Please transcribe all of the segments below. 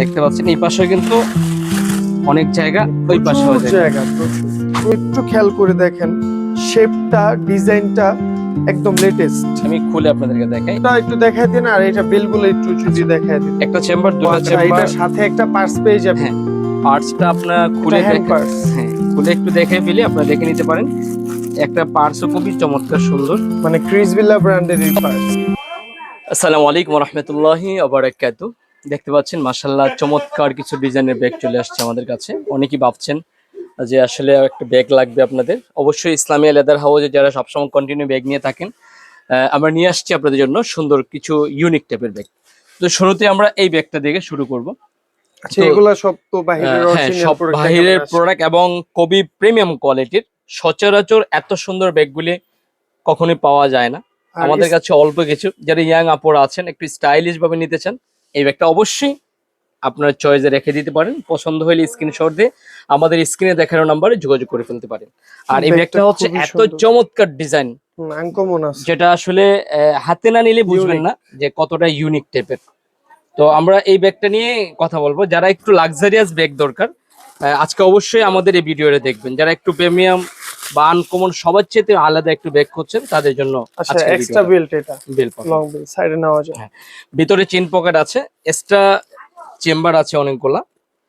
দেখতে পাচ্ছেন এই পাশে কিন্তু অনেক জায়গা ওই পাশে জায়গা একটু খেয়াল করে দেখেন শেপটা ডিজাইনটা একদম লেটেস্ট আমি খুলে আপনাদেরকে দেখাই। এটা একটু দেখাই দিন আর এটা বেলগুলো একটু যদি দেখাই দিন। একটা চেম্বার দুটো চেম্বার এটার সাথে একটা পার্স পেয়ে যাবেন। হ্যাঁ, পার্টসটা আপনার খুলে হ্যান্ড দেখে পার্স হ্যাঁ খুলে একটু দেখে ফেলে আপনারা দেখে নিতে পারেন। একটা পার্টসও খুবই চমৎকার সুন্দর। মানে ক্রিস বিল্লা ব্র্যান্ডের এই পার্স আসসালামু আলাইকুম রহমতুল্লাহি আবরাকাতু দেখতে পাচ্ছেন মাশাল্লাহ চমৎকার কিছু ডিজাইনের ব্যাগ চলে আসছে আমাদের কাছে। অনেকেই ভাবছেন যে আসলে একটা ব্যাগ লাগবে আপনাদের। অবশ্যই ইসলামিয়া লেদার হাউসে যারা সবসময় কন্টিনিউ ব্যাগ নিয়ে থাকেন আমরা নিয়ে আসছি আপনাদের জন্য সুন্দর কিছু ইউনিক টাইপের ব্যাগ তো শুরুতে আমরা এই ব্যাগটা দেখে শুরু করব। আচ্ছা সব তো বাহিরের হ্যাঁ সব বাহিরের প্রোডাক্ট এবং খুবই প্রিমিয়াম কোয়ালিটির সচরাচর এত সুন্দর ব্যাগগুলি কখনোই পাওয়া যায় না। আমাদের কাছে অল্প কিছু। যারা ইয়াং আপুরা আছেন একটু স্টাইলিশ ভাবে নিতে চান এই ব্যাগটা অবশ্যই আপনার চয়েসে রেখে দিতে পারেন। পছন্দ হলে স্ক্রিনশট দিয়ে আমাদের স্ক্রিনে দেখানো নাম্বারে যোগাযোগ করে ফেলতে পারেন। আর এই ব্যাগটা হচ্ছে এত চমৎকার ডিজাইন। যেটা আসলে হাতে না নিলে বুঝবেন না যে কতটা ইউনিক টাইপের তো আমরা এই ব্যাগটা নিয়ে কথা বলব। যারা একটু লাক্সারিয়াস ব্যাগ দরকার আজকে অবশ্যই আমাদের এই ভিডিওটা দেখবেন। যারা একটু প্রিমিয়াম বা আনকমন সবার চেয়ে আলাদা একটু ব্যাগ করছেন তাদের জন্য আচ্ছা এক্সট্রা বেল্ট এটা। বেল লং বেল্ট সাইডে নেওয়া যায়। হ্যাঁ। ভিতরে চেন পকেট আছে এক্সট্রা চেম্বার আছে অনেকগুলা।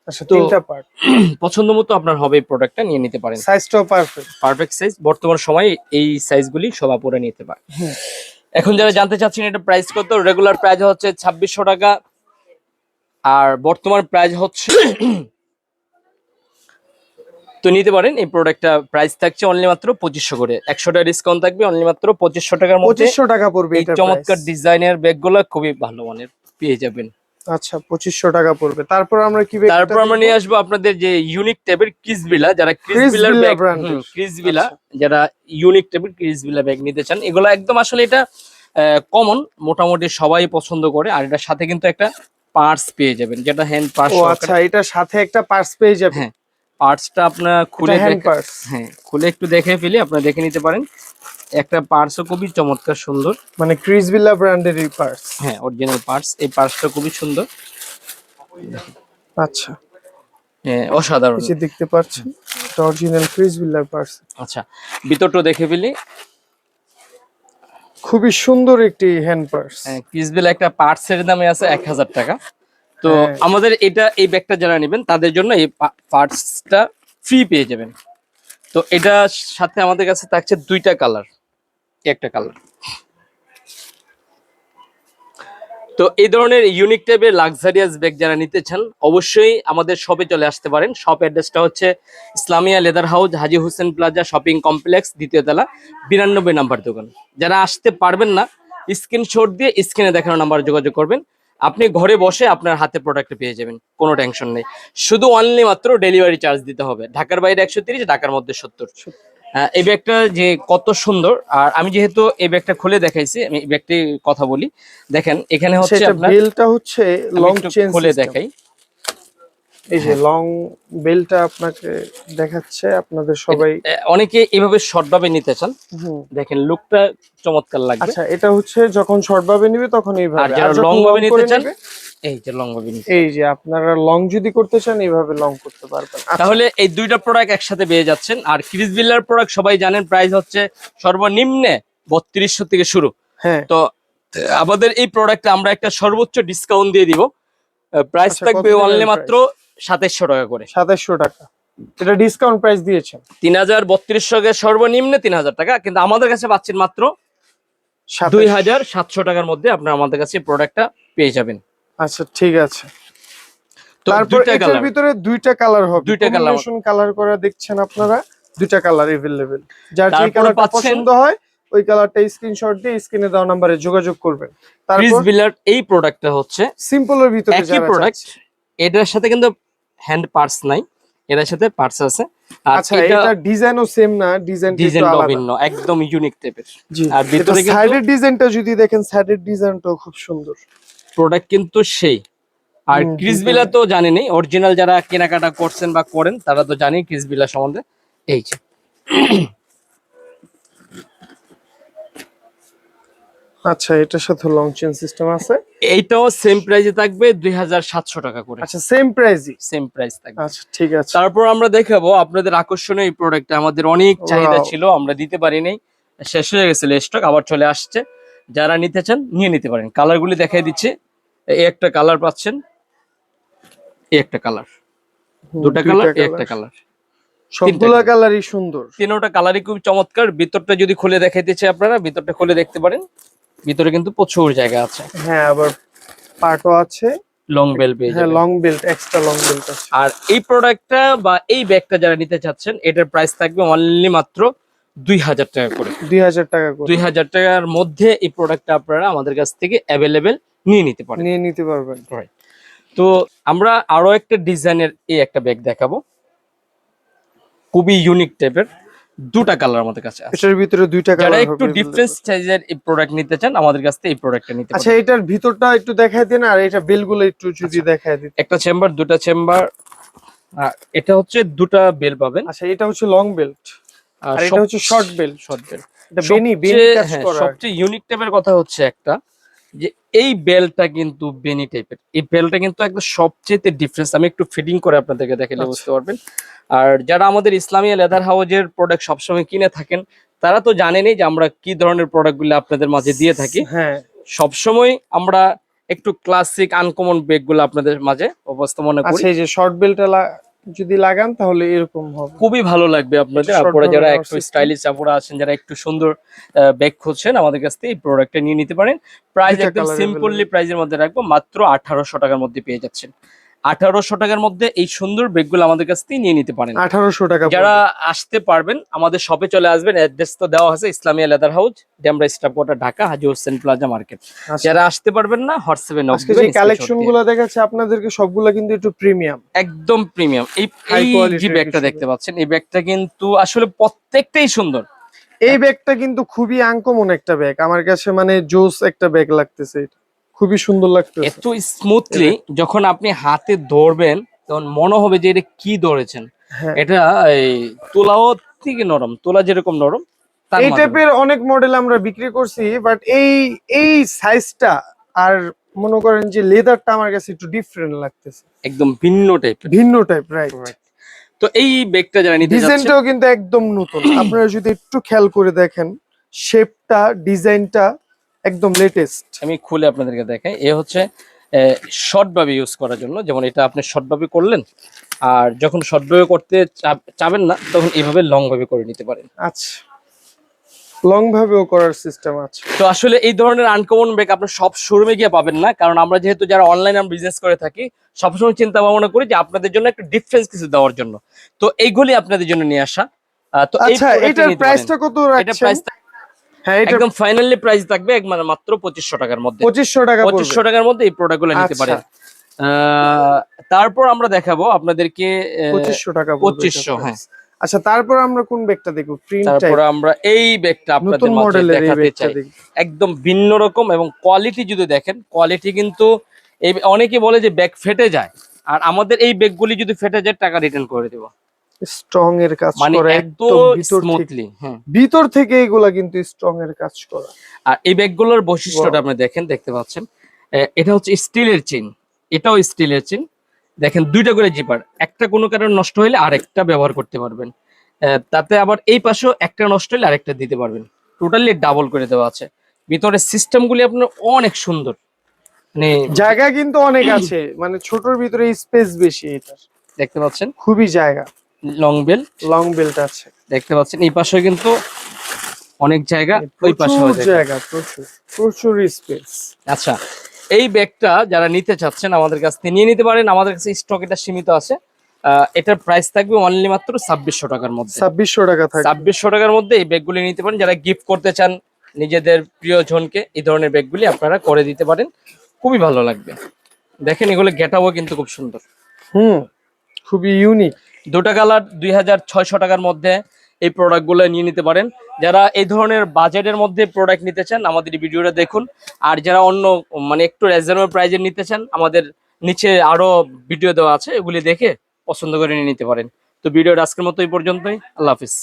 আচ্ছা তিনটা পার্ট পছন্দ মতো আপনার হবে এই প্রোডাক্টটা নিয়ে নিতে পারেন। সাইজটাও পারফেক্ট পারফেক্ট সাইজ বর্তমান সময়ে এই সাইজগুলি সব আপুরা নিতে পারে। এখন যারা জানতে চাচ্ছেন এটা প্রাইস কত রেগুলার প্রাইস হচ্ছে ছাব্বিশশো টাকা। আর বর্তমান প্রাইস হচ্ছে তো নিতে পারেন। এই প্রোডাক্টটা প্রাইস থাকছে অনলি মাত্র পঁচিশশো করে। একশো টাকা ডিসকাউন্ট থাকবে অনলি মাত্র পঁচিশশো টাকার মধ্যে। পঁচিশশো টাকা পড়বে এই চমৎকার ডিজাইনের ব্যাগগুলো খুবই ভালো মানের পেয়ে যাবেন। আচ্ছা পঁচিশশো টাকা পড়বে। তারপর আমরা কি তারপর আমরা নিয়ে আসব আপনাদের যে ইউনিক টাইপের ক্রিসবিলা যারা ক্রিসবিলার ক্রিসবিলা ব্যাগ। ক্রিসবিলা। যারা ইউনিক টাইপের ক্রিসবিলা ব্যাগ নিতে চান এগুলো একদম আসলে এটা কমন মোটামুটি সবাই পছন্দ করে। আর এটার সাথে কিন্তু একটা পার্স পেয়ে যাবেন যেটা হ্যান্ড পার্স ও আচ্ছা এটার সাথে একটা পার্স পেয়ে যাবে হ্যাঁ পার্সটা আপনার খুলে হ্যান্ড দেখে- পার্স হ্যাঁ খুলে একটু দেখে ফেলে আপনারা দেখে নিতে পারেন। একটা পার্সও খুবই চমৎকার সুন্দর। মানে ক্রিসবিলা ব্র্যান্ডের এই পার্স হ্যাঁ অরিজিনাল পার্স এই পার্সটা খুবই সুন্দর। আচ্ছা। হ্যাঁ, অসাধারণ। এই দেখতে পাচ্ছেন এটা অরিজিনাল ক্রিসবিলার পার্স আচ্ছা ভিতরটা দেখে ফেলি। খুবই সুন্দর একটি হ্যান্ড পার্স ক্রিসবেল একটা পার্টসের দামে আছে এক হাজার টাকা। তো হ্যাঁ। আমাদের এটা এই ব্যাগটা যারা নেবেন তাদের জন্য এই পার্টসটা ফ্রি পেয়ে যাবেন। তো এটার সাথে আমাদের কাছে থাকছে দুইটা কালার একটা কালার তো এই ধরনের ইউনিক টাইপের লাক্সারিয়াস ব্যাগ যারা নিতে চান অবশ্যই আমাদের শপে চলে আসতে পারেন। শপ অ্যাড্রেসটা হচ্ছে Islamia leather house Haji Hossain plaza shopping complex দ্বিতীয় তলা বিরানব্বই নাম্বার দোকান। যারা আসতে পারবেন না স্ক্রিনশট দিয়ে স্ক্রিনে দেখানো নাম্বার যোগাযোগ করবেন। আপনি ঘরে বসে আপনার হাতে প্রোডাক্ট পেয়ে যাবেন কোনো টেনশন নেই। শুধু অনলি মাত্র ডেলিভারি চার্জ দিতে হবে। ঢাকার বাইরে একশো তিরিশ ঢাকার মধ্যে সত্তর। এই ব্যাগটা যে কত সুন্দর আর আমি যেহেতু এই ব্যাগটা খুলে দেখাইছি আমি এই ব্যাগটি কথা বলি। দেখেন এখানে হচ্ছে আপনার হচ্ছে লং চেন খুলে দেখাই। এই যে লং বেলটা আপনাকে দেখাচ্ছে আপনাদের সবাই অনেকে এভাবে শর্ট ভাবে নিতে চান। দেখেন লুকটা চমৎকার লাগবে। আচ্ছা এটা হচ্ছে যখন শর্ট ভাবে নিবে তখন এইভাবে। আর যারা লং ভাবে নিতে চান এই যে লং ভাবে নিতে এই যে আপনারা লং যদি করতে চান এইভাবে লং করতে পারবেন। আচ্ছা, তাহলে এই দুইটা প্রোডাক্ট একসাথে পেয়ে যাচ্ছেন। আর ক্রিস বিল্লার প্রোডাক্ট সবাই জানেন প্রাইস হচ্ছে সর্বনিম্নে বত্রিশশো থেকে শুরু। হ্যাঁ। তো আমাদের এই প্রোডাক্টে আমরা একটা সর্বোচ্চ ডিসকাউন্ট দিয়ে দিব। প্রাইস আচ্ছা, থাকবে অনলি মাত্র সাতাইশশো টাকা করে সাতাশশো টাকা এটা ডিসকাউন্ট প্রাইস দিয়েছেন তিন হাজার বত্রিশশো সর্বনিম্নে তিন হাজার টাকা কিন্তু আমাদের কাছে পাচ্ছেন মাত্র সাতাশ- দুই হাজার সাতশো টাকার মধ্যে আপনারা আমাদের কাছে প্রোডাক্টটা পেয়ে যাবেন আচ্ছা ঠিক আছে তো তারপর দুইটা এটার কালার ভিতরে দুইটা কালার হবে দুইটা colour। কালার করা দেখছেন আপনারা দুইটা কালার अवेलेबल যার যে তারপর কালারটা পাচ্ছেন- পছন্দ হয় ওই কালারটা স্ক্রিনশট দিয়ে স্ক্রিনে দেওয়া নম্বরে যোগাযোগ করবেন ক্রিস তারপর বিল্লার এই প্রোডাক্টটা হচ্ছে সিম্পলের ভিতরে একই যারা প্রোডাক্ট চাচ্ছে। এটার সাথে কিন্তু হ্যান্ড পার্টস নাই এটার সাথে পার্টস আছে। আচ্ছা এটা ডিজাইনও সেম না ডিজাইনটা একটু আলাদা। ভিন্ন একদম ইউনিক টাইপের আর ভিতরে কিন্তু- সাইডের ডিজাইনটা যদি দেখেন সাইডের ডিজাইনটাও খুব সুন্দর। প্রোডাক্ট কিন্তু সেই। আর ক্রিসবিলা তো জানি বিলা তো জানেনই অরিজিনাল যারা কেনাকাটা করছেন বা করেন তারা তো জানেন ক্রিসবিলা সম্বন্ধে। এই যে। আচ্ছা এটার সাথে লং চেন সিস্টেম আছে? এইটাও সেম প্রাইসে থাকবে দুই হাজার সাতশো টাকা করে। আচ্ছা সেম প্রাইসই সেম প্রাইস থাকবে। আচ্ছা ঠিক আছে। তারপর আমরা দেখাবো আপনাদের আকর্ষণীয় এই প্রোডাক্টটা আমাদের অনেক চাহিদা ছিল আমরা দিতে পারিনি শেষ হয়ে গেছিল স্টক আবার চলে আসছে। যারা নিতে চান নিয়ে নিতে পারেন। কালারগুলি দেখাই দিচ্ছি। এই একটা কালার পাচ্ছেন। এই একটা কালার দুটা কালার এই একটা কালার সবগুলা কালারই সুন্দর। তিনোটা কালারই খুব চমৎকার। ভিতরটা যদি খুলে দেখাইতে চাই আপনারা ভিতরটা খুলে দেখতে পারেন। ভিতরে কিন্তু প্রচুর জায়গা আছে। হ্যাঁ আবার পাটও আছে। লং বেল পেয়ে হ্যাঁ। Long belt extra long belt আছে। আর এই প্রোডাক্টটা বা এই ব্যাগটা যারা নিতে চাচ্ছেন এটার প্রাইস থাকবে অনলি মাত্র দুই হাজার টাকা করে। দুই হাজার টাকা করে। দুই হাজার টাকার মধ্যে এই প্রোডাক্টটা আপনারা আমাদের কাছ থেকে অ্যাভেলেবেল নিয়ে নিতে পারেন। নিয়ে নিতে পারবেন। তো আমরা আরও একটা ডিজাইনের এই একটা ব্যাগ দেখাবো। খুবই ইউনিক টাইপের দুটা কালার আমাদের কাছে আছে। এটার ভিতরে দুইটা যারা কালার একটু ডিফারেন্স সাইজের এই প্রোডাক্ট নিতে চান আমাদের কাছ থেকে এই প্রোডাক্টটা নিতে আচ্ছা এটার ভিতরটা একটু দেখায় দিন আর এটা বেলগুলো একটু যদি আচ্ছা। দেখায় দিন। একটা চেম্বার দুটা চেম্বার এটা হচ্ছে দুটা বেল পাবেন। আচ্ছা এটা হচ্ছে লং বেল্ট আর এটা হচ্ছে short belt। শর্ট বেল এটা বেনি বেনি কাজ করা। হ্যাঁ, সবচেয়ে ইউনিক টাইপের কথা হচ্ছে একটা যে এই বেলটা কিন্তু বেনি টাইপের এই বেলটা কিন্তু একদম সবচেয়ে ডিফারেন্স আমি একটু ফিটিং করে আপনাদেরকে দেখালে আচ্ছা। বুঝতে পারবেন। আর যারা আমাদের ইসলামিয়া লেদার হাউজের প্রোডাক্ট সবসময় কিনে থাকেন তারা তো জানেনই যে আমরা কি ধরনের প্রোডাক্টগুলো আপনাদের মাঝে দিয়ে থাকি। হ্যাঁ। সবসময় আমরা একটু ক্লাসিক আনকমন বেগগুলো আপনাদের মাঝে উপস্থাপনা করি। আচ্ছা এই যে শর্ট বেল্টটা যদি লাগান তাহলে এরকম হবে। খুবই ভালো লাগবে আপনাদের। আপনারা যারা একটু স্টাইলিশ আপনারা আছেন যারা একটু সুন্দর ব্যাগ খুঁজছেন আমাদের কাছ থেকে এই প্রোডাক্টটা নিয়ে নিতে পারেন। প্রাইস একদম সিম্পললি সিম্পলি। প্রাইজের মধ্যে রাখব মাত্র আঠারোশো টাকার মধ্যে পেয়ে যাচ্ছেন। আঠারোশো টাকার মধ্যে এই সুন্দর ব্যাগগুলো আমাদের কাছ থেকে নিয়ে নিতে পারেন। আঠারোশো টাকা যারা আসতে পারবেন আমাদের শপে চলে আসবেন অ্যাড্রেস তো দেওয়া আছে Islamia leather house Demra staff quarter Dhaka Haji Hossain plaza market. আচ্ছা, যারা আসতে পারবেন না হোয়াটসঅ্যাপে নক যে কালেকশনগুলো দেখাচ্ছে আপনাদেরকে সবগুলা কিন্তু একটু প্রিমিয়াম একদম প্রিমিয়াম এই যে ব্যাগটা দেখতে পাচ্ছেন এই ব্যাগটা কিন্তু আসলে প্রত্যেকটাই সুন্দর। এই ব্যাগটা কিন্তু খুবই আনকমন একটা ব্যাগ। আমার কাছে মানে জোস একটা ব্যাগ লাগতেছে এটা। খুবই সুন্দর লাগছে এত স্মুথলি যখন আপনি হাতে ধরবেন তখন মনে হবে যে এটা কি ধরেছেন। হ্যাঁ। এটা তোলাও থেকে নরম তোলা যেরকম নরম এই টাইপের অনেক মডেল আমরা বিক্রি করছি বাট এই এই সাইজটা আর মনে করেন যে লেদারটা আমার কাছে একটু ডিফারেন্ট লাগতেছে। একদম ভিন্ন টাইপের ভিন্ন টাইপ রাইট তো এই ব্যাগটা যারা নিতে যাচ্ছেন ডিজাইনটাও কিন্তু একদম নতুন। আপনারা যদি একটু খেয়াল করে দেখেন শেপটা ডিজাইনটা একদম লেটেস্ট আমি খুলে আপনাদেরকে দেখাই। এ হচ্ছে শর্ট ভাবে ইউজ করার জন্য। যেমন এটা আপনি শর্ট ভাবে করলেন আর যখন শর্ট ভাবে করতে চাবেন না তখন এইভাবে লং ভাবে করে নিতে পারেন। আচ্ছা। লং ভাবেও করার সিস্টেম আছে। তো আসলে এই ধরনের আনকমন ব্যাগ আপনার সব শোরুমে গিয়ে পাবেন না কারণ আমরা যেহেতু যারা অনলাইনে বিজনেস করে থাকি সবসময় চিন্তা ভাবনা করি যে আপনাদের জন্য একটা ডিফারেন্স কিছু দেওয়ার জন্য। তো এইগুলি আপনাদের জন্য নিয়ে আসা। তো আচ্ছা এটার প্রাইসটা। কত এটা রাখছেন? প্রাইস হ্যাঁ একদম ফাইনালি প্রাইস থাকবে এক মানে মাত্র পঁচিশশো টাকার মধ্যে। পঁচিশশো টাকা পঁচিশশো পড়বে টাকার মধ্যে এই প্রোডাক্টগুলো নিতে আচ্ছা। পারেন। তারপর আমরা দেখাবো আপনাদেরকে আহ, পঁচিশশো টাকা পড়বে পঁচিশশো এটার হ্যাঁ। আচ্ছা তারপর আমরা কোন ব্যাগটা দেখব? প্রিন্ট টাইপ আমরা এই ব্যাগটা আপনাদের মাঝে দেখাতে চাই। একদম ভিন্ন রকম এবং কোয়ালিটি যদি দেখেন কোয়ালিটি কিন্তু এই অনেকে বলে যে ব্যাগ ফেটে যায়। আর আমাদের এই ব্যাগগুলি যদি ফেটে যায় টাকা রিটার্ন করে দেবো। স্ট্রং এর কাজ মানে করা একদম ভিতর থেকে স্মুথলি ভিতর থেকে এগুলা কিন্তু স্ট্রং এর কাজ করা। আর এই ব্যাগগুলোর বৈশিষ্ট্যটা আপনি দেখেন দেখতে পাচ্ছেন। এটা হচ্ছে স্টিলের চেন এটাও স্টিলের চেন দেখেন দুইটা করে জিপার একটা কোনো কারণে নষ্ট হলে আরেকটা ব্যবহার করতে পারবেন। তাতে আবার এই পাশেও একটা নষ্ট হলে আরেকটা দিতে পারবেন। টোটালি ডাবল করে দেওয়া আছে। ভিতরে সিস্টেমগুলি আপনার অনেক সুন্দর। মানে জায়গা কিন্তু অনেক আছে। মানে ছোটর ভিতরে স্পেস বেশি এটার। দেখতে পাচ্ছেন? খুবই জায়গা। লং বেল লং বেল্ট আছে। দেখতে পাচ্ছেন এই পাশেও কিন্তু অনেক জায়গা ওই পাশে জায়গা প্রচুর প্রচুর স্পেস আচ্ছা এই ব্যাগটা যারা নিতে চাচ্ছেন আমাদের কাছ থেকে নিয়ে নিতে পারেন। আমাদের কাছে স্টক এটা সীমিত আছে। এটার প্রাইস থাকবে অনলি মাত্র ছাব্বিশশো টাকার মধ্যে। ছাব্বিশশো টাকা ছাব্বিশশো টাকার মধ্যে এই ব্যাগগুলি নিতে পারেন। যারা গিফট করতে চান নিজেদের প্রিয়জনকে এই ধরনের ব্যাগগুলি আপনারা করে দিতে পারেন। খুবই ভালো লাগবে। দেখেন এগুলো গেটাও কিন্তু খুব সুন্দর। হুম খুবই ইউনিক দুটা কালার দুই হাজার ছয়শো টাকার মধ্যে এই প্রোডাক্টগুলো নিয়ে নিতে পারেন। যারা এই ধরনের বাজেটের মধ্যে প্রোডাক্ট নিতে চান, আমাদের এই ভিডিওটা দেখুন। আর যারা অন্য মানে একটু রিজনেবল প্রাইজের নিতে চান, আমাদের নিচে আরও ভিডিও দেওয়া আছে, এগুলি দেখে পছন্দ করে নিয়ে নিতে পারেন। তো ভিডিওটা আজকের মতো এই পর্যন্তই। আল্লাহ হাফিজ।